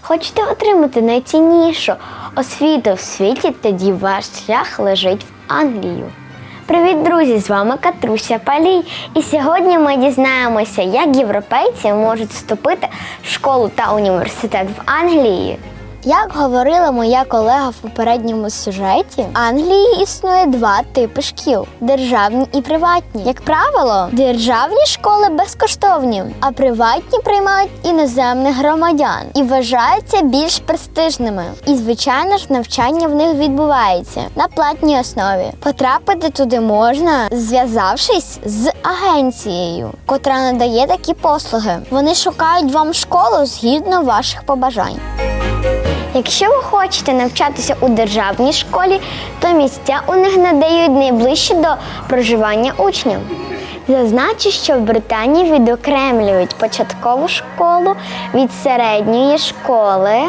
Хочете отримати найціннішу освіту в світі, тоді ваш шлях лежить в Англію. Привіт, друзі! З вами Катруся Палій. І сьогодні ми дізнаємося, як європейці можуть вступити в школу та університет в Англії. Як говорила моя колега в попередньому сюжеті, в Англії існує два типи шкіл: державні і приватні. Як правило, державні школи безкоштовні, а приватні приймають іноземних громадян і вважаються більш престижними. І, звичайно ж, навчання в них відбувається на платній основі. Потрапити туди можна, зв'язавшись з агенцією, котра надає такі послуги. Вони шукають вам школу згідно ваших побажань. Якщо ви хочете навчатися у державній школі, то місця у них надають найближче до проживання учнів. Зазначу, що в Британії відокремлюють початкову школу від середньої школи.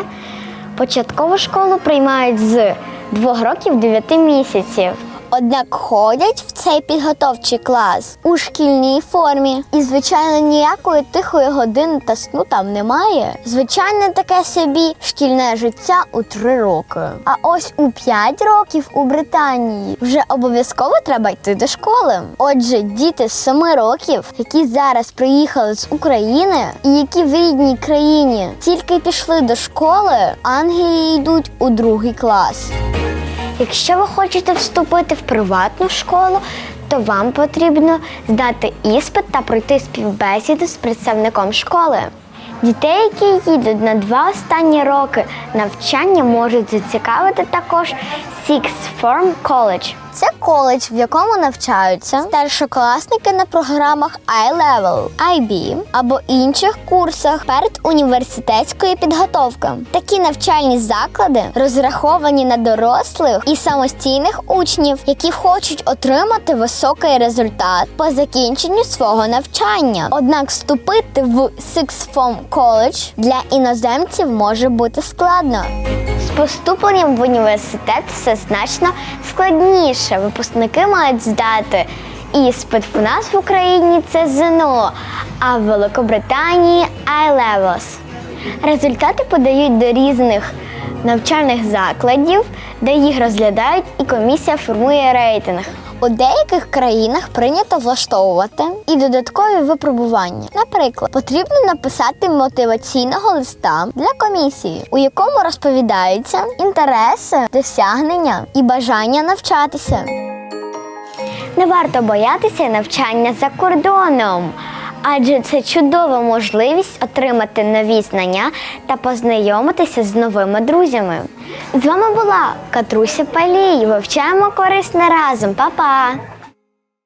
Початкову школу приймають з 2 років 9 місяців. Однак ходять в цей підготовчий клас у шкільній формі. І, звичайно, ніякої тихої години та сну там немає. Звичайно, таке собі шкільне життя у три роки. А ось у п'ять років у Британії вже обов'язково треба йти до школи. Отже, діти з семи років, які зараз приїхали з України і які в рідній країні тільки пішли до школи, Англії йдуть у другий клас. Якщо ви хочете вступити в приватну школу, то вам потрібно здати іспит та пройти співбесіду з представником школи. Дітей, які їдуть на два останні роки навчання, можуть зацікавити також Sixth Form College. Це коледж, в якому навчаються старшокласники на програмах I-Level, IB або інших курсах перед університетської підготовки. Такі навчальні заклади розраховані на дорослих і самостійних учнів, які хочуть отримати високий результат по закінченню свого навчання. Однак вступити в Sixth Form College для іноземців може бути складно. Поступленням в університет все значно складніше. Випускники мають здати іспит в нас в Україні це ЗНО, а в Великобританії I-Levels. Результати подають до різних навчальних закладів, де їх розглядають, і комісія формує рейтинг. У деяких країнах прийнято влаштовувати і додаткові випробування. Наприклад, потрібно написати мотиваційного листа для комісії, у якому розповідаються інтереси, досягнення і бажання навчатися. Не варто боятися навчання за кордоном, адже це чудова можливість отримати нові знання та познайомитися з новими друзями. З вами була Катруся Палій. Вивчаємо корисне разом. Па-па!